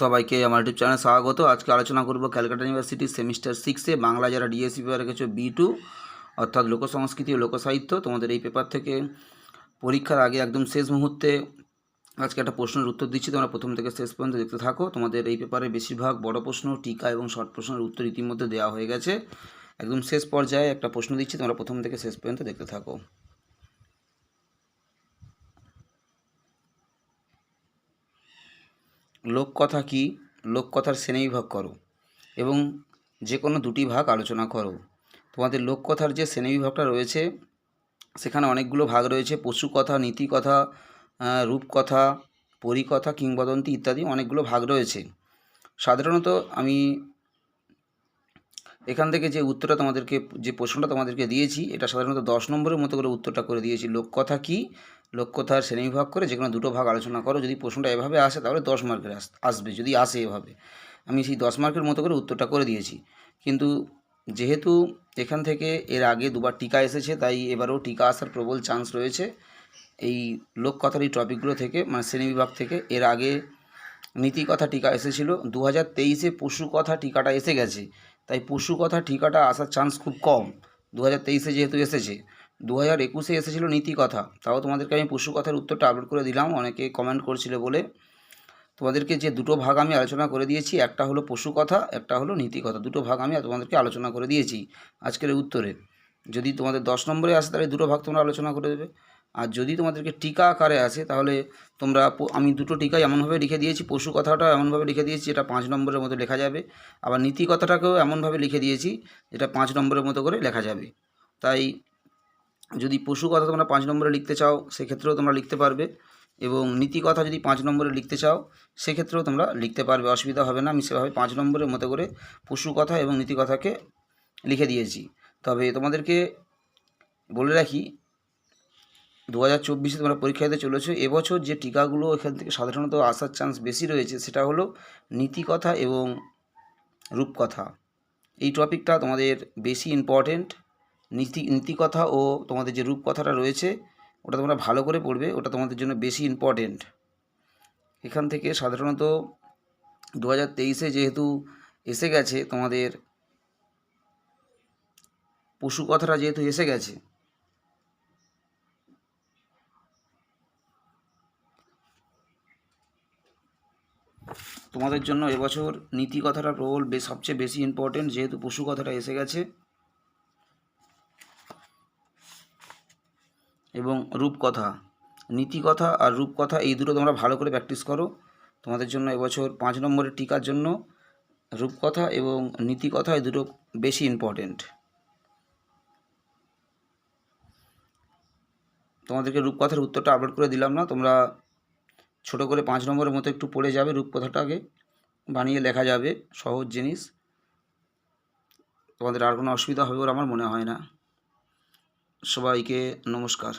সবাইকে আমার ইউটিউব চ্যানেলে স্বাগত। আজকে আলোচনা করব ক্যালকাটা ইউনিভার্সিটির সেমিস্টার সিক্সে বাংলা যারা ডিএসসি পেপার রেখেছো বি টু অর্থাৎ লোকসংস্কৃতি ও লোকসাহিত্য তোমাদের এই পেপার থেকে পরীক্ষার আগে একদম শেষ মুহূর্তে আজকে একটা প্রশ্নের উত্তর দিচ্ছি। তোমরা প্রথম থেকে শেষ পর্যন্ত দেখতে থাকো। তোমাদের এই পেপারে বেশিরভাগ বড় প্রশ্ন, টিকা এবং শর্ট প্রশ্নের উত্তর ইতিমধ্যে দেওয়া হয়ে গেছে। একদম শেষ পর্যায়ে একটা প্রশ্ন দিচ্ছি। তোমরা প্রথম থেকে শেষ পর্যন্ত দেখতে থাকো। লোককথা কি? লোককথার শ্রেণীবিভাগ করো এবং যে কোনো দুটি ভাগ আলোচনা করো। তোমাদের লোককথার যে শ্রেণীবিভাগটা রয়েছে, সেখানে অনেকগুলো ভাগ রয়েছে। পশু কথা নীতিকথা রূপকথা, পরিকথা, কিংবদন্তি ইত্যাদি অনেকগুলো ভাগ রয়েছে। সাধারণত আমি এখান থেকে যে উত্তরটা তোমাদেরকে, যে প্রশ্নটা তোমাদেরকে দিয়েছি, এটা সাধারণত দশ নম্বরের মতো করে উত্তরটা করে দিয়েছি। লোককথা কি? লোককথার শ্রেণীবিভাগ করে যে কোনো দুটো ভাগ আলোচনা করো। যদি প্রশ্নটা এভাবে আসে, তাহলে দশ মার্কের আস, আসবে। যদি আসে এভাবে, আমি সেই দশ মার্কের মতো করে উত্তরটা করে দিয়েছি। কিন্তু যেহেতু এখান থেকে এর আগে দুবার টিকা এসেছে, তাই এবারেও টিকা আসার প্রবল চান্স রয়েছে। এই লোককথার এই টপিকগুলো থেকে মানে শ্রেণীবিভাগ থেকে, এর আগে নীতিকথা টিকা এসেছিল। দু হাজার তেইশে পশু কথা টিকাটা এসে গেছে। তাই পশু কথা ঠিকাটা আসার চান্স খুব কম। দু হাজার তেইশে যেহেতু এসেছে দু হাজার একুশে এসেছিল নীতিকথা তাও তোমাদেরকে আমি পশু কথার উত্তরটা আপলোড করে দিলাম, অনেকে কমেন্ট করছিল বলে। তোমাদেরকে যে দুটো ভাগ আমি আলোচনা করে দিয়েছি, একটা হলো পশু কথা, একটা হলো নীতি কথা। দুটো ভাগ আমি তোমাদেরকে আলোচনা করে দিয়েছি আজকের উত্তরে। যদি তোমাদের দশ নম্বরে আসে, তাহলে দুটো ভাগ তোমরা আলোচনা করে দেবে। আর যদি তোমাদেরকে টিকা আকারে আসে, তাহলে তোমরা আমি দুটো টিকা এমনভাবে লিখে দিয়েছি, পশু কথাটা এমনভাবে লিখে দিয়েছি, যেটা পাঁচ নম্বরের মতো লেখা যাবে। আবার নীতি কথাটাকেও এমনভাবে লিখে দিয়েছি, যেটা পাঁচ নম্বরের মতো করে লেখা যাবে। তাই যদি পশু কথা তোমরা পাঁচ নম্বরে লিখতে চাও, সেক্ষেত্রেও তোমরা লিখতে পারবে। এবং নীতি কথা যদি পাঁচ নম্বরে লিখতে চাও, সেক্ষেত্রেও তোমরা লিখতে পারবে, অসুবিধা হবে না। আমি সেভাবে পাঁচ নম্বরের মতো করে পশু কথা এবং নীতি কথাকে লিখে দিয়েছি। তবে তোমাদেরকে বলে রাখি দু হাজার চব্বিশে তোমরা পরীক্ষা দিতে চলেছো, এবছর যে টিকাগুলো এখান থেকে সাধারণত আসার চান্স বেশি রয়েছে সেটা হলো নীতিকথা এবং রূপকথা। এই টপিকটা তোমাদের বেশি ইম্পর্টেন্ট নীতি, নীতিকথা ও তোমাদের যে রূপকথাটা রয়েছে, ওটা তোমরা ভালো করে পড়বে, ওটা তোমাদের জন্য বেশি ইম্পর্টেন্ট এখান থেকে সাধারণত দু হাজার তেইশে যেহেতু এসে গেছে তোমাদের পশু কথাটা যেহেতু এসে গেছে তোমাদের জন্য এবছর নীতি কথাটা প্রবল সবচেয়ে বেশি ইম্পর্টেন্ট যেহেতু পশু কথাটা এসে গেছে। এবং রূপকথা। নীতিকথা আর রূপকথা এই দুটো তোমরা ভালো করে প্র্যাকটিস করো। তোমাদের জন্য এবছর পাঁচ নম্বরের টিকার জন্য রূপকথা এবং নীতিকথা এই দুটো বেশি ইম্পর্টেন্ট তোমাদেরকে রূপকথার উত্তরটা আপলোড করে দিলাম না, তোমরা ছোট করে পাঁচ নম্বরের মতো একটু পড়ে যাবে রূপকথাটাকে। বানিয়ে লেখা যাবে, সহজ জিনিস। তোমাদের আর কোনো অসুবিধা হবে বলে আমার মনে হয় না। সবাইকে নমস্কার।